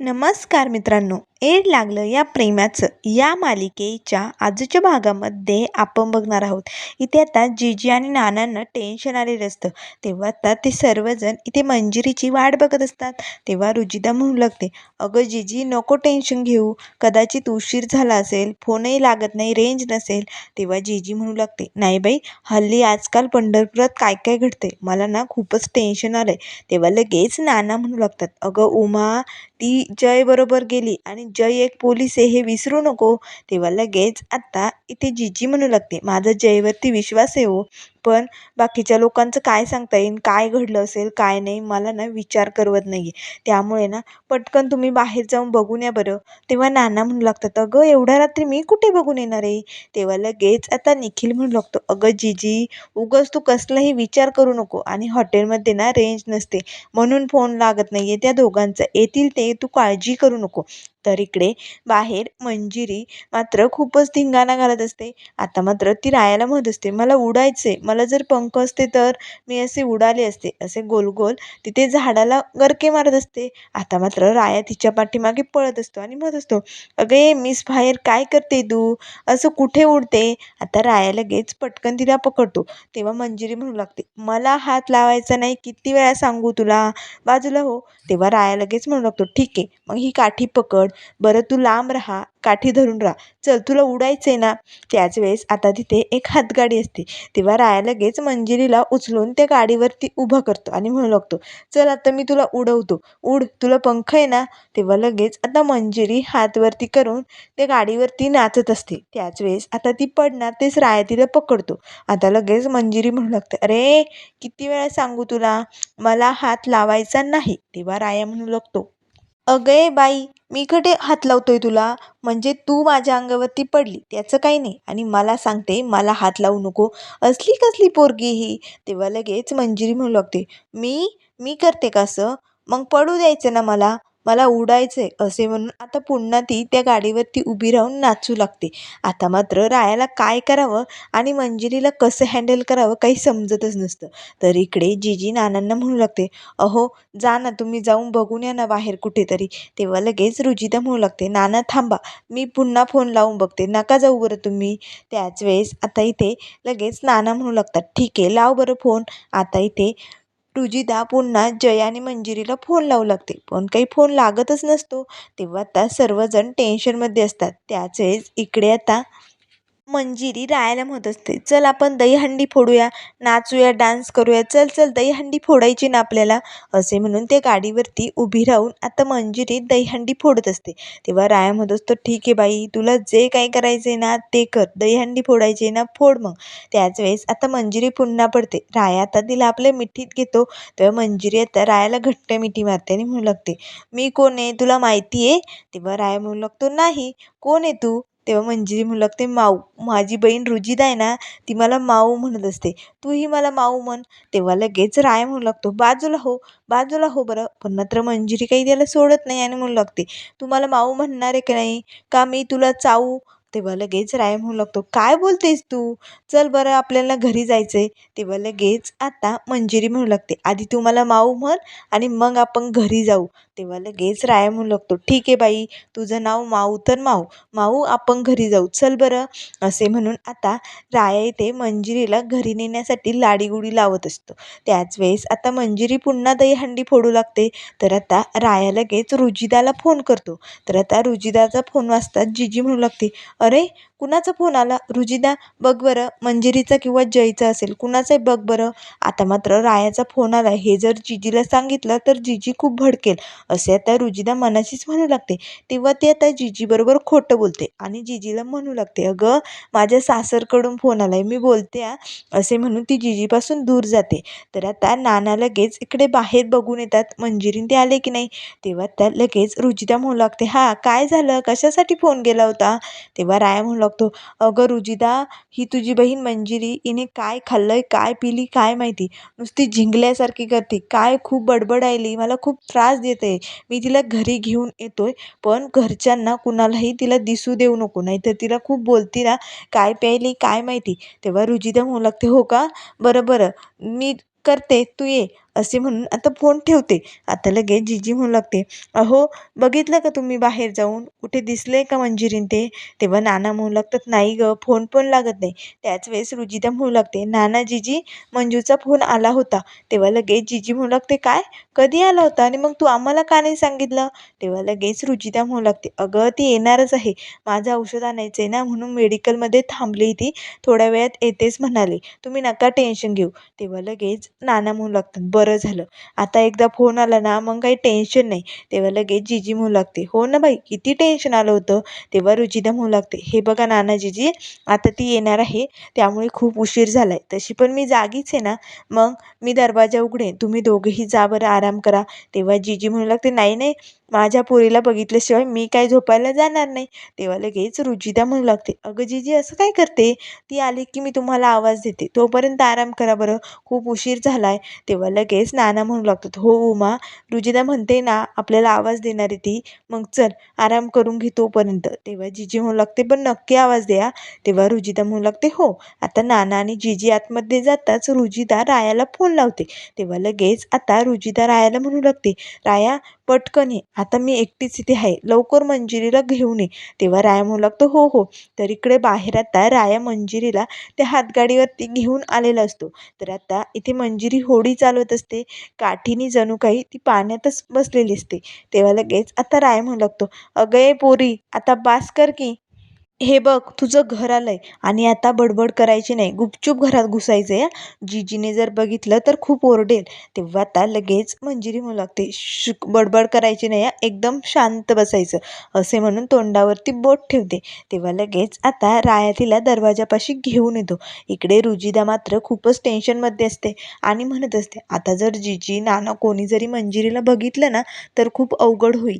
नमस्कार मित्रांनो. एड लागलं या प्रेमाचं. या मालिकेच्या आजच्या भागामध्ये आपण बघणार आहोत. इथे आता जीजी आणि नानांना टेन्शन आलेलं असतं. तेव्हा आता ते सर्वजण इथे मंजिरीची वाट बघत असतात. तेव्हा रुजिदा म्हणू लागते अगं जीजी नको टेन्शन घेऊ. कदाचित उशीर झाला असेल फोनही लागत नाही रेंज नसेल. तेव्हा जीजी म्हणू लागते नाही बाई हल्ली आजकाल पंढरपुरात काय काय घडते मला ना खूपच टेन्शन आलं आहे तेव्हा लगेच नाना म्हणू लागतात अगं उमा ती जयबरोबर गेली आणि जय एक पोलीस आहे हे विसरू नको. तेव्हा लगेच आत्ता इथे जीजी म्हणू लागते. माझा जयवरती विश्वास आहे हो. पण बाकीच्या लोकांचं काय सांगता येईल काय घडलं असेल काय नाही मला ना विचार करवत नाही आहे त्यामुळे ना पटकन तुम्ही बाहेर जाऊन बघून या बरं. तेव्हा नाना म्हणू लागतात अगं एवढ्या रात्री मी कुठे बघून येणार आहे? तेव्हा लगेच आता निखिल म्हणू लागतो अगं जीजी उगंच तू कसलाही विचार करू नको आणि हॉटेलमध्ये ना रेंज नसते. म्हणून फोन लागत नाही आहे त्या दोघांचा. येतील ते तू काळजी करू नको. तर इकडे बाहेर मंजिरी मात्र खूपच धिंगाणा घालत असते. आता मात्र ती रायाला म्हणत असते मला उडायचे मला जर पंख असते तर मी असे उडाले असते असे गोल गोल तिथे झाडाला गरके मारत असते. आता मात्र राया तिच्या पाठीमागे पळत असतो आणि म्हणत असतो अगे मिस बाहेर काय करते तू? असं कुठे उडते? आता राया लगेच पटकन तिला पकडतो. तेव्हा मंजिरी म्हणू लागते मला हात लावायचा नाही किती वेळा सांगू तुला? बाजूला हो. तेव्हा राया लगेच म्हणू लागतो ठीक आहे मग ही काठी पकड. बरं तू लांब राहा. काठी धरून राहा. चल तुला उडायचं आहे ना? त्याच वेळेस आता तिथे एक हातगाडी असते. तेव्हा राया लगेच मंजिरीला उचलून त्या गाडीवरती उभं करतो आणि म्हणू लागतो चल आता मी तुला उडवतो. उड तुला पंख आहे ना? तेव्हा लगेच आता मंजिरी हातवरती करून त्या गाडीवरती नाचत असते. त्याच वेळेस आता ती पडणार तेच राया तिला पकडतो. आता लगेच मंजिरी म्हणू लागते अरे किती वेळा सांगू तुला? मला हात लावायचा नाही. तेव्हा राया म्हणू लागतो अगं बाई मी इकडे हात लावतोय तुला. म्हणजे तू माझ्या अंगावरती पडली. त्याचं काही नाही. आणि मला सांगते मला हात लावू नको. असली कसली पोरगी ही? तेव्हा लगेच मंजिरी म्हणू लागते. मी? मी करते का असं? मग पडू द्यायचं ना मला? मला उडायचं आहे असे म्हणून आता पुन्हा ती त्या गाडीवरती उभी राहून नाचू लागते. आता मात्र रायाला काय करावं आणि मंजिरीला कसं हँडल करावं काही समजतच नसतं. तर इकडे जीजी नानांना म्हणू लागते अहो जा ना तुम्ही जाऊन बघून या ना बाहेर कुठेतरी. तेव्हा लगेच रुजिता म्हणू लागते नाना थांबा मी पुन्हा फोन लावून बघते. नका जाऊ बरं तुम्ही. त्याच वेळेस आता इथे लगेच नाना म्हणू लागतात ठीक आहे लाव बरं फोन. आता इथे रुजिता पुन्हा जय आणि मंजिरीला फोन लावू लागते. पण काही फोन लागतच नसतो तेव्हा आता सर्वजण टेन्शनमध्ये असतात. त्याच वेळेस इकडे आता मंजिरी रायाला म्हणत असते. चल आपण दहीहंडी फोडूया नाचूया डान्स करूया. चल चल दहीहंडी फोडायची ना आपल्याला. असे म्हणून ते गाडीवरती उभी राहून आता मंजिरी दहीहंडी फोडत असते. तेव्हा राया म्हणत असतो ठीक आहे बाई तुला जे काही करायचं आहे ना ते कर. दहीहंडी फोडायची आहे ना फोड मग. त्याच वेळेस आता मंजिरी पुन्हा पडते. राया आता तिला आपल्या मिठीत घेतो. तेव्हा मंजिरी आता रायाला घट्ट मिठी मारते आणि म्हणू लागते मी कोण आहे? तुला माहिती आहे? तेव्हा राया म्हणू लागतो नाही. कोण आहे तू? तेव्हा मंजिरी म्हणू लागते माऊ माझी बहीण रुजिदा आहे ना ती मला माऊ म्हणत असते. तूही मला माऊ म्हण. तेव्हा लगेच राय म्हणू लागतो बाजूला हो बाजूला हो बरं. पण मात्र मंजिरी काही त्याला सोडत नाही आणि म्हणू लागते तू मला माऊ म्हणणार आहे की नाही? का मी तुला चावू तेव्हा लगेच राय म्हणू लागतो. काय बोलतेस तू? चल बरं आपल्याला घरी जायचं आहे तेव्हा लगेच आता मंजिरी म्हणू लागते. आधी तू मला माऊ म्हण आणि मग आपण घरी जाऊ. तेव्हा लगेच राय म्हणू लागतो. ठीक आहे बाई तुझं नाव माऊ तर माऊ. माऊ आपण घरी जाऊ. चल बरं. असे म्हणून आता राया इथे मंजिरीला घरी नेण्यासाठी लाडीगुडी लावत असतो. त्याच वेळेस आता मंजिरी पुन्हा दहीहंडी फोडू लागते. तर आता राया लगेच रुजिदाला फोन करतो. तर आता रुजिदाचा फोन वाजता जीजी म्हणू लागते. अरे कुणाचा फोन आला? रुजिदा बघ बरं मंजिरीचा किंवा जयचा असेल कुणाचाही बघ बरं? आता मात्र रायाचा फोन आला. हे जर जिजीला सांगितलं तर जिजी खूप भडकेल. असे आता रुजिदा मनाशीच म्हणू लागते. तेव्हा ती आता जिजीबरोबर खोटं बोलते आणि जिजीला म्हणू लागते अगं माझ्या सासरकडून फोन आला आहे मी बोलते असे म्हणून ती जिजीपासून दूर जाते. तर आता नाना लगेच इकडे बाहेर बघून येतात मंजिरीन ते आले की नाही? तेव्हा त्या लगेच रुजिदा म्हणू लागते हां काय झालं? कशासाठी फोन केला होता? तेव्हा राया म्हणू लागतो अगं रुजिदा ही तुझी बहीण मंजिरी हिने काय खाल्लं आहे काय पिली काय माहिती? नुसती झिंगल्यासारखी करते. काय खूप बडबडायली मला खूप त्रास देते. मी तिला घरी घेऊन येतो आहे पण घरच्यांना कुणालाही तिला दिसू देऊ नको. नाहीतर तिला खूप बोलती ना काय प्यायली काय माहिती? तेव्हा रुजिदा म्हणू लागते हो का? बरं बरं. मी करते तू ये. असे म्हणून आता फोन ठेवते. आता लगेच जिजी म्हणू लागते अहो बघितलं का तुम्ही बाहेर जाऊन? कुठे दिसले का मंजिरीन ते? तेव्हा नाना म्हणू लागतात नाही गं फोन पण लागत नाही. त्याच वेळेस रुजिता म्हणू लागते नाना जिजी मंजूचा फोन आला होता. तेव्हा लगेच जिजी म्हणू लागते काय? कधी आला होता? आणि मग तू आम्हाला का नाही सांगितलं? तेव्हा लगेच रुजिता म्हणू लागते अगं ती येणारच आहे. माझं औषध आणायचं आहे ना म्हणून मेडिकलमध्ये थांबली ती. थोड्या वेळात येतेच म्हणाले. तुम्ही नका टेन्शन घेऊ. तेव्हा लगेच नाना म्हणू लागतात बरं झालं. आता एकदा फोन आला ना मग काही टेन्शन नाही. तेव्हा लगेच जिजी म्हणू लागते हो ना बाई किती टेन्शन आलं होतं. तेव्हा रुजिता म्हणू लागते हे बघा नाना जिजी आता ती येणार आहे त्यामुळे खूप उशीर झाला आहे तशी पण मी जागीच आहे ना मग मी दरवाजा उघडेन. तुम्ही दोघेही जा बरं आराम करा. तेव्हा जिजी म्हणू लागते नाही नाही माझ्या पोरीला बघितल्याशिवाय मी काय झोपायला जाणार नाही. तेव्हा लगेच रुजिदा म्हणू लागते अगं जिजी असं काय करते? ती आली की मी तुम्हाला आवाज देते. तोपर्यंत आराम करा बरं. खूप उशीर झाला आहे तेव्हा लगेच नाना म्हणू लागतात हो उमा रुजिदा म्हणते ना आपल्याला आवाज देणारी ती. मग चल आराम करून घे तोपर्यंत. तेव्हा जिजी म्हणू लागते पण नक्की आवाज द्या. तेव्हा रुजिदा म्हणू लागते हो आता नाना आणि जिजी आतमध्ये जाताच रुजिदा रायाला फोन लावते. तेव्हा लगेच आता रुजिदा रायाला म्हणू लागते राया पटकन ये. आता मी एकटीच इथे आहे. लवकर मंजिरीला घेऊन ये. तेव्हा राया म्हणू लागतो हो हो. तर इकडे बाहेर आता राया मंजिरीला त्या हातगाडीवरती घेऊन आलेला असतो. तर आता इथे मंजिरी होडी चालवत असते. काठीने जणू काही ती पाण्यातच बसलेली असते. तेव्हा लगेच आता राया म्हणू लागतो अगं ए पोरी आता बास कर की. हे बघ तुझं घर आलं आहे आणि आता बडबड करायची नाही. गुपचूप घरात घुसायचं आहे जिजीने जर बघितलं तर खूप ओरडेल. तेव्हा आता लगेच मंजिरी म्हणू लागते. शु बडबड करायची नाही एकदम शांत बसायचं. असे म्हणून तोंडावरती बोट ठेवते. तेव्हा लगेच आता राया तिला दरवाजापाशी घेऊन येतो. इकडे रुजिदा मात्र खूपच टेन्शनमध्ये असते आणि म्हणत असते आता जर जिजी नाना कोणी जरी मंजिरीला बघितलं ना तर खूप अवघड होईल.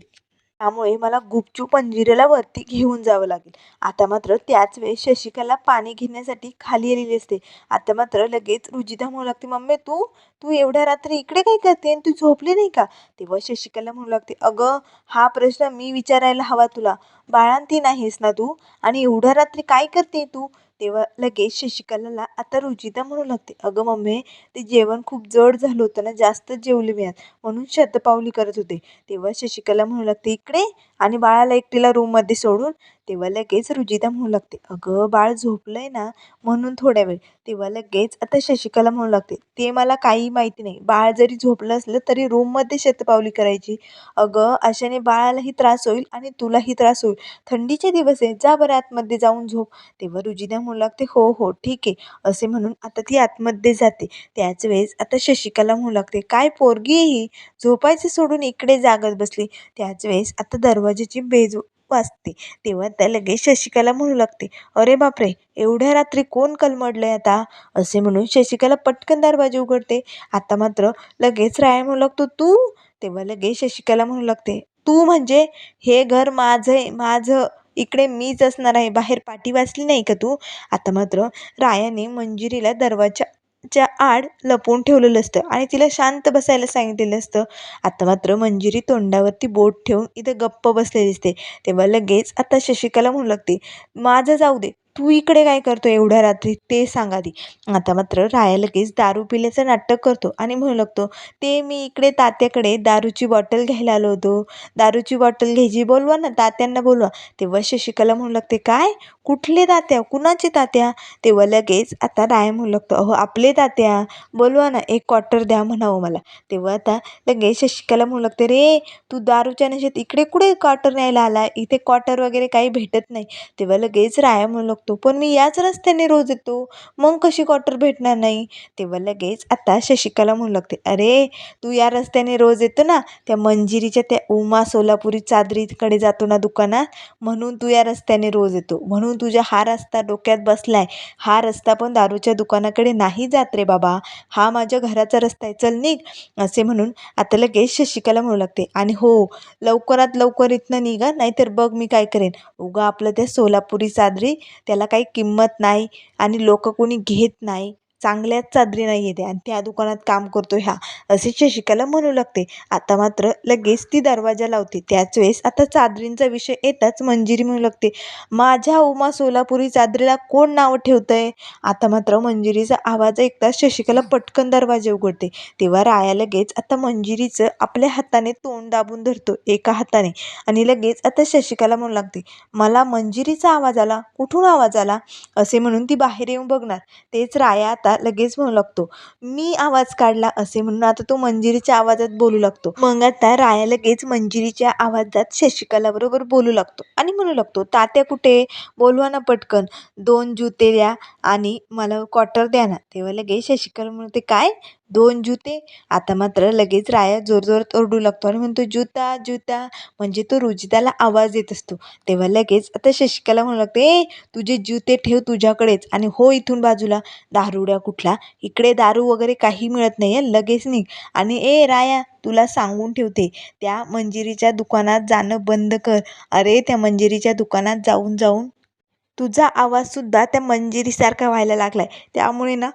त्यामुळे मला गुपचूप अंजिरेला वरती घेऊन जावं लागेल. आता मात्र त्याच वेळेस शशिकला पाणी घेण्यासाठी खाली आलेली असते. आता मात्र लगेच रुजिता म्हणू लागते. मम्मी तू तू एवढ्या रात्री इकडे काय करते आणि तू झोपली नाही का? तेव्हा शशिकला म्हणू लागते अगं हा प्रश्न मी विचारायला हवा तुला. बाळांती नाहीस ना तू? आणि एवढ्या रात्री काय करते तू? तेव्हा लगेच शशिकलाला आता रुजिता म्हणू लागते अगं मम्मी ते जेवण खूप जड झालं होतं ना जास्त जेवले मी आज म्हणून शतपावली करत होते. तेव्हा शशिकला म्हणू लागते इकडे आणि बाळाला एकटीला रूममध्ये सोडून तेव्हा लगेच रुजिता म्हणू लागते अगं बाळ झोपलंय ना म्हणून थोड्या वेळ. तेव्हा लगेच आता शशिकला म्हणू लागते ते मला काही माहिती नाही बाळ जरी झोपलं असलं तरी रूममध्ये शतपावली करायची. अगं अशाने बाळालाही त्रास होईल आणि तुलाही त्रास होईल. थंडीचे दिवस आहे जा बरं आतमध्ये जाऊन झोप. तेव्हा रुजिता म्हणू लागते हो हो ठीक आहे असे म्हणून आता ती आतमध्ये जाते. त्याच वेळेस आता शशिकला म्हणू लागते काय पोरगी ही? झोपायचं सोडून इकडे जागत बसली. त्याच वेळेस आता दरवाजाची बेज वाजते. तेव्हा त्या लगेच शशिकला म्हणू लागते अरे बापरे एवढ्या रात्री कोण कलमडलं आहे आता? असे म्हणून शशिकला पटकन दरवाजे उघडते. आता मात्र लगेच राया म्हणू लागतो तू? तेव्हा लगेच शशिकला म्हणू लागते तू म्हणजे? हे घर माझं आहे माझं. इकडे मीच असणार आहे बाहेर पाठी वाचली नाही का तू? आता मात्र रायाने मंजिरीला दरवाजा च्या आड लपवून ठेवलेलं असतं आणि तिला शांत बसायला सांगितलेलं असतं. आता मात्र मंजिरी तोंडावरती बोट ठेवून इथं गप्प बसलेली असते तेव्हा लगेच आता शशिकला म्हणू लागते माझं जाऊ दे. तू इकडे काय करतो एवढ्या रात्री? ते सांग आधी. आता मात्र राया लगेच दारू पिल्याचं नाटक करतो आणि म्हणू लागतो ते मी इकडे तात्याकडे दारूची बॉटल घ्यायला आलो होतो. दारूची बॉटल घ्यायची बोलवा ना तात्यांना बोलवा. तेव्हा शशिकला म्हणू लागते काय? कुठले तात्या? कुणाचे तात्या? तेव्हा लगेच आता राया म्हणू लागतो अहो आपले तात्या. बोलवा ना एक क्वार्टर द्या म्हणावं मला. तेव्हा आता लगेच शशिकला म्हणू लागते रे तू दारूच्या नशेत इकडे कुठे क्वार्टर न्यायला आला? इथे क्वार्टर वगैरे काही भेटत नाही. तेव्हा लगेच राया म्हणू लागतो पण मी याच रस्त्याने रोज येतो. मग कशी क्वार्टर भेटणार नाही? तेव्हा लगेच आता शशिकला म्हणू लागते अरे तू या रस्त्याने रोज येतो ना त्या मंजिरीच्या त्या उमा सोलापुरी चादरीकडे जातो ना दुकानात म्हणून तू या रस्त्याने रोज येतो. म्हणून तुझ्या हा रस्ता डोक्यात बसलाय. हा रस्ता पण दारूच्या दुकानाकडे नाही जात रे बाबा. हा माझ्या घराचा रस्ता आहे. चल निघ असे म्हणून आता लगेच शशिकला म्हणू लागते आणि हो लवकरात लवकर इथनं निघा नाहीतर बघ मी काय करेन. उगा आपलं त्या सोलापुरी चादरी त्याला काही किंमत नाही आणि लोक कोणी घेत नाही. चांगल्याच चादरी नाही येते आणि त्या दुकानात काम करतो ह्या असे शशिकला म्हणू लागते. आता मात्र लगेच ती दरवाजा लावते. त्याच वेळेस आता चादरींचा विषय येताच मंजिरी म्हणू लागते. माझ्या उमा सोलापुरी चादरीला कोण नाव ठेवतंय? आता मात्र मंजिरीचा आवाज ऐकताच शशिकला पटकन दरवाजा उघडते. तेव्हा राया लगेच आता मंजिरीचं आपल्या हाताने तोंड दाबून धरतो एका हाताने. आणि लगेच आता शशिकला म्हणू लागते मला मंजिरीचा आवाज आला? कुठून आवाज आला? असे म्हणून ती बाहेर येऊन बघणार. तेच राया आता लगेच म्हणू लागतो मी आवाज काढला असे म्हणून आता तो मंजिरीच्या आवाजात बोलू लागतो. मग आता राया लगेच मंजिरीच्या आवाजात शशिकला बरोबर बोलू लागतो आणि म्हणू लागतो तात्या कुठे? बोलवा ना पटकन. दोन जुते द्या आणि मला क्वार्टर द्या ना. तेव्हा लगेच शशिकला म्हणते काय? दोन जुते. आता मात्र लगेच राया जोरजोरात ओरडू लागतो आणि म्हणतो जुता जुता. म्हणजे तो रुजिताला आवाज देत असतो. तेव्हा लगेच आता शशिकला म्हणू लागते ए तुझे जुते ठेव तुझ्याकडेच आणि हो इथून बाजूला. दारुड्या कुठला? इकडे दारू वगैरे काही मिळत नाही आहे लगेच निघ. आणि ए राया तुला सांगून ठेवते त्या मंजिरीच्या दुकानात जाणं बंद कर. अरे त्या मंजिरीच्या दुकानात जाऊन जाऊन तुझा आवाजसुद्धा त्या मंजिरीसारखा व्हायला लागलाय. त्यामुळे ना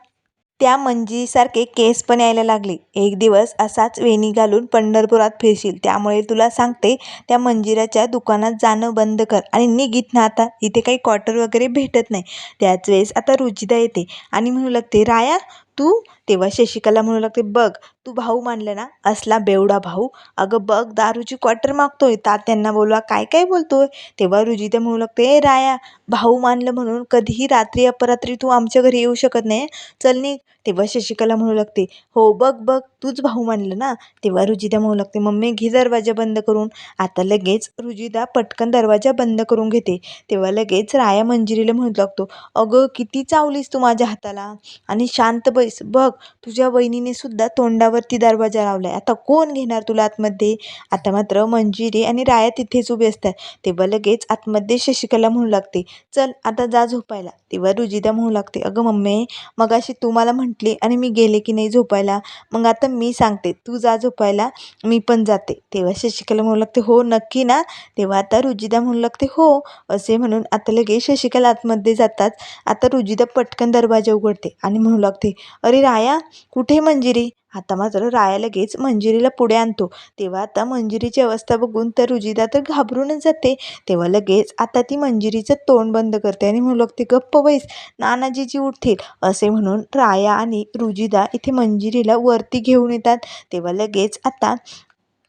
त्या मंजिरीसारखे केस पण यायला लागले. एक दिवस असाच वेणी घालून पंढरपुरात फिरशील. त्यामुळे तुला सांगते त्या मंजिराच्या दुकानात जाणं बंद कर आणि निघित ना आता. इथे काही क्वार्टर वगैरे भेटत नाही. त्याच वेळेस आता रुजिदा येते आणि म्हणू लागते राया तू तेव्हा शशिकला म्हणू लागते बघ तू भाऊ मानलं ना असला बेवडा भाऊ. अगं बघ दारूची क्वार्टर मागतोय. तात्यांना बोलवा काय काय बोलतोय? तेव्हा रुजिता म्हणू लागते ए राया भाऊ मानलं म्हणून कधीही रात्री अपरात्री तू आमच्या घरी येऊ शकत नाही. चल निघ. तेव्हा शशिकला म्हणू लागते हो बघ बघ तूच भाऊ मानलं ना. तेव्हा रुजिता म्हणू लागते मम्मी घे दरवाजा बंद करून. आता लगेच रुजिता पटकन दरवाजा बंद करून घेते. तेव्हा लगेच राया मंजिरीला म्हणू लागतो अगं किती चावलीस तू माझ्या हाताला. आणि शांत बैस बघ तुझ्या वहिनीने सुद्धा तोंडावरती दरवाजा लावलाय. आता कोण घेणार तुला आतमध्ये? आता मात्र मंजिरी आणि राया तिथेच उभी असतात. तेव्हा लगेच आतमध्ये शशिकला म्हणू लागते चल आता जा झोपायला. तेव्हा रुजिदा म्हणू लागते अगं मम्मी मगाशी तू मला म्हटली आणि मी गेले की नाही झोपायला? मग आता मी सांगते तू जा झोपायला मी पण जाते. तेव्हा शशिकला म्हणू लागते हो नक्की ना. तेव्हा आता रुजिदा म्हणू लागते हो. असे म्हणून आता लगेच शशिकला आतमध्ये जातात आता रुजिदा पटकन दरवाजा उघडते आणि म्हणू लागते अरे राया कुठे मंजिरी? आता मात्र राया लगेच मंजिरीला पुढे आणतो. तेव्हा आता मंजिरीची अवस्था बघून तर रुजिदा तर घाबरूनच जाते. तेव्हा लगेच आता ती मंजिरीचं तोंड बंद करते आणि म्हणू लागते गप्प बैस नानाजीची उठतील. असे म्हणून राया आणि रुजिदा इथे मंजिरीला वरती घेऊन येतात. तेव्हा लगेच आता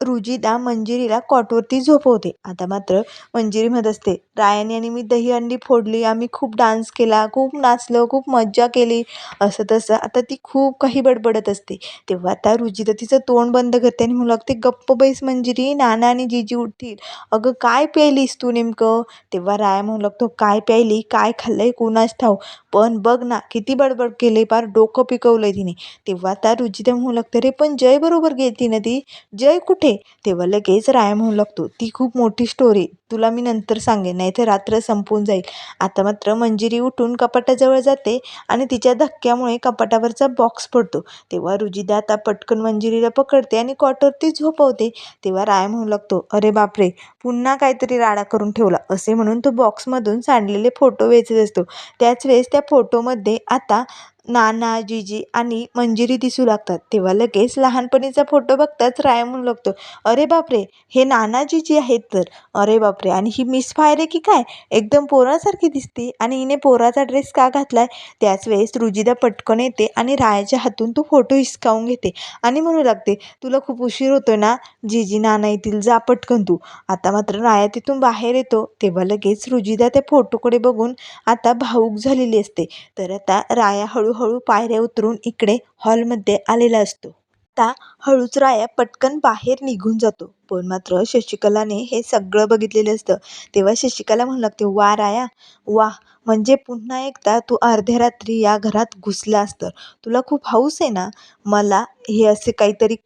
रुजिदा मंजिरीला कॉटवरती झोपवते. आता मात्र मंजिरी म्हणत असते रायाने आणि मी दहीहंडी फोडली आम्ही खूप डान्स केला खूप नाचलो खूप मज्जा केली. असं तसं आता ती खूप काही बडबडत असते. तेव्हा आता रुजिदा तिचं तोंड बंद करते आणि म्हणू लागते गप्प बैस मंजिरी नाना आणि जीजी उठतील. अगं काय प्यायलीस तू नेमकं? तेव्हा राया म्हणू लागतो काय प्यायली काय खाल्लंय कोणाच ठाऊ पण बघ ना किती बडबड केले पार डोकं पिकवलंय तिने. तेव्हा आता रुजिदा म्हणू लागते रे पण जय बरोबर गेली ना ती? जय कुठे? तेव्हा लगेच राया म्हणू लागतो. ती खूप मोठी स्टोरी तुला मी नंतर सांगेन नाही तर रात्र संपून जाईल. आता मात्र मंजिरी उठून कपाटाजवळ जाते आणि तिच्या धक्क्यामुळे कपाटावरचा बॉक्स पडतो. तेव्हा रुजिदा आता पटकन मंजिरीला पकडते आणि कॉटवरती झोपवते. तेव्हा राय म्हणू लागतो. अरे बापरे! पुन्हा काहीतरी राडा करून ठेवला. असे म्हणून तो बॉक्समधून सांडलेले फोटो वेचत असतो. त्याच वेळेस त्या फोटोमध्ये आता नाना जीजी आणि मंजिरी दिसू लागतात. तेव्हा लगेच लहानपणीचा फोटो बघताच राया म्हणू लागतो अरे बापरे हे नाना जीजी आहेत तर. अरे बापरे आणि ही मिस फायर आहे की काय? एकदम पोरासारखी दिसते. आणि हिने पोराचा ड्रेस का घातलाय? त्याच वेळेस रुजिदा पटकन येते आणि रायाच्या हातून तो फोटो हिसकावून घेते. आणि म्हणू लागते तुला खूप उशीर होतो ना? जीजी नाना येतील जा पटकन तू. आता मात्र राया तिथून बाहेर येतो. तेव्हा लगेच रुजिदा त्या फोटोकडे बघून आता भाऊक झालेली असते. तर आता राया हळू हळूहळू पायऱ्या उतरून इकडे हॉलमध्ये आलेला असतो. आता हळूच राया पटकन बाहेर निघून जातो. पण मात्र शशिकलाने हे सगळं बघितलेलं असतं. तेव्हा शशिकला म्हणू लागते वा राया वा म्हणजे पुन्हा एकदा तू अर्ध्या रात्री या घरात घुसलास तर तुला खूप हौस आहे ना? मला हे असे काहीतरी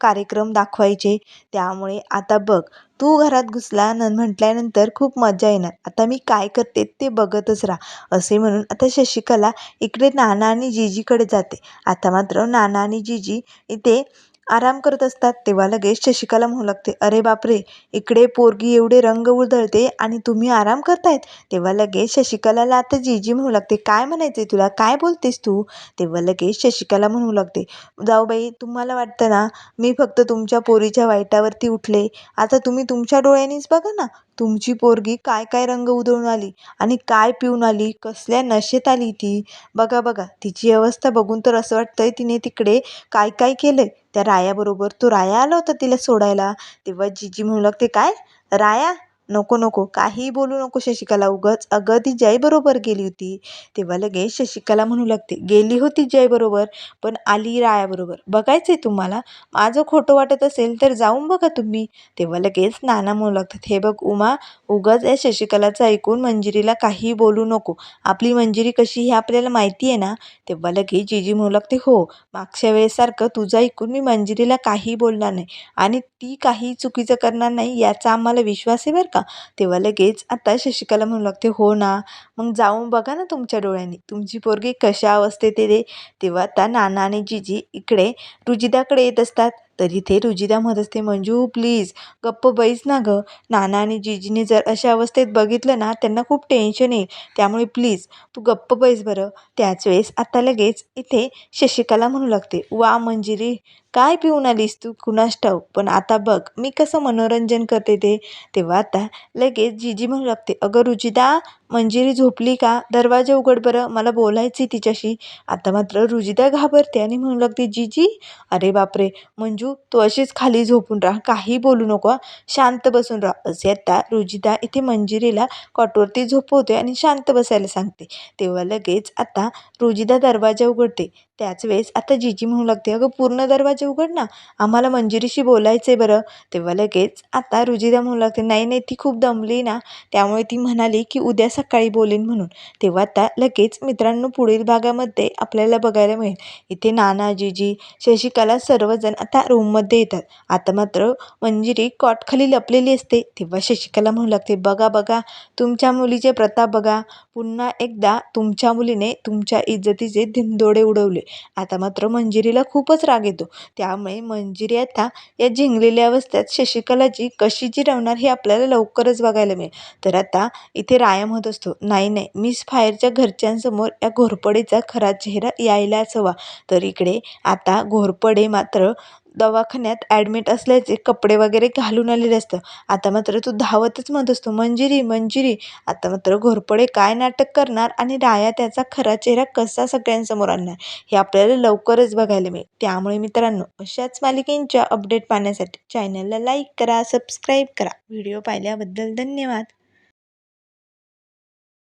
कार्यक्रम दाखवायचे. त्यामुळे आता बघ तू घरात घुसला न म्हटल्यानंतर खूप मजा येणार. आता मी काय करते ते बघतच राहा. असे म्हणून आता शशिकला इकडे नाना आणि जीजीकडे जाते. आता मात्र नाना आणि जीजी इथे आराम करत असतात तेव्हा लगेच शशिकाला म्हणू लागते अरे बापरे इकडे पोरगी एवढे रंग उधळते आणि तुम्ही आराम करतायत? तेव्हा लगेच शशिकलाला आता जीजी म्हणू लागते काय म्हणायचे तुला? काय बोलतेस तू? तेव्हा लगेच शशिकला म्हणू लागते जाऊ बाई तुम्हाला वाटतं ना मी फक्त तुमच्या पोरीच्या वाईटावरती उठले. आता तुम्ही तुमच्या डोळ्यांनीच बघा ना तुमची पोरगी काय काय रंग उधळून आली आणि काय पिऊन आली? कसल्या नशेत आली ती? बघा बघा. तिची अवस्था बघून तर असं वाटतंय तिने तिकडे काय काय केलंय? त्या रायाबरोबर तो राया आला होता तिला सोडायला. तेव्हा जीजी म्हणू लागते काय? राया? नको नको काहीही बोलू नको शशिकला. उगच अगं ती जयबरोबर गेली होती. तेव्हा लगेच शशिकला म्हणू लागते गेली होती जयबरोबर पण आली रायाबरोबर बघायचं आहे तुम्हाला? माझं खोटं वाटत असेल तर जाऊन बघा तुम्ही. तेव्हा लगेच नाना म्हणू लागतात हे बघ उमा उगाच या शशिकलाचं ऐकून मंजिरीला काहीही बोलू नको. आपली मंजिरी कशी हे आपल्याला माहिती आहे ना? तेव्हा लगेच जीजी म्हणू लागते हो मागच्या वेळेसारखं तुझं ऐकून मी मंजिरीला काहीही बोलणार नाही आणि ती काही चुकीचं करणार नाही याचा आम्हाला विश्वास आहे बरं का? तेव्हा लगेच आता शशिकला म्हणू लागते हो ना मग जाऊन बघा ना तुमच्या डोळ्यांनी. तुमची पोरगी कशा अवस्थेत येते तेव्हा आता नाना आणि जीजी इकडे रुजिदाकडे येत असतात. तर इथे रुजिदा म्हणत असते मंजू प्लीज गप्प बैस ना गं. नाना आणि जीजीने जर अशा अवस्थेत बघितलं ना त्यांना खूप टेन्शन येईल. त्यामुळे प्लीज तू गप्प बैस बरं. त्याच वेळेस आता लगेच इथे शशिकला म्हणू लागते. वा मंजिरी काय पिऊन आलीस तू? कुणास ठाऊक? पण आता बघ मी कसं मनोरंजन करते ते. तेव्हा आता लगेच जीजी म्हणू लागते अगं रुजिदा मंजिरी झोपली का? दरवाजा उघड बरं मला बोलायचं तिच्याशी. आता मात्र रुजिदा घाबरते आणि म्हणू लागते जीजी अरे बापरे! मंजू तू अशीच खाली झोपून राहा काही बोलू नको शांत बसून राहा. असे आता रुजिता इथे मंजिरीला कॉटवरती झोपवते आणि शांत बसायला सांगते. तेव्हा लगेच आता रुजिता दरवाजा उघडते. त्याच वेळेस आता जीजी म्हणू लागते अगं पूर्ण दरवाजे उघड ना आम्हाला मंजिरीशी बोलायचं आहे बरं. तेव्हा लगेच आता रुजिदा म्हणू लागते नाही नाही ती खूप दमली ना त्यामुळे ती म्हणाली की उद्या सकाळी बोलेन म्हणून. तेव्हा आता लगेच मित्रांनो पुढील भागामध्ये आपल्याला बघायला मिळेल. इथे नाना जीजी शशिकला सर्वजण आता रूममध्ये येतात. आता मात्र मंजिरी कॉटखाली लपलेली असते. तेव्हा शशिकला म्हणू लागते बघा बघा तुमच्या मुलीचे प्रताप बघा. पुन्हा एकदा तुमच्या मुलीने तुमच्या इज्जतीचे धिंदोडे उडवले. आता मात्र मंजिरीला खूपच राग येतो. त्यामुळे मंजिरी आता या जिंकलेल्या अवस्थेत शशिकलाची कशी जिरवणार हे आपल्याला लवकरच बघायला मिळेल. तर आता इथे रायम होत असतो नाही नाही मिस फायरच्या घरच्यांसमोर या घोरपडेचा खरा चेहरा यायलाच हवा. तर इकडे आता घोरपडे मात्र दवाखान्यात ॲडमिट असल्याचे कपडे वगैरे घालून आलेले असतं. आता मात्र तो धावतच म्हणत असतो मंजिरी मंजिरी. आता मात्र घोरपडे काय नाटक करणार आणि राया त्याचा खरा चेहरा कसा सगळ्यांसमोर आणणार? हे आपल्याला लवकरच बघायला मिळेल. त्यामुळे मित्रांनो अशाच मालिकेंच्या अपडेट पाहण्यासाठी चॅनलला लाईक करा सबस्क्राईब करा. व्हिडिओ पाहिल्याबद्दल धन्यवाद.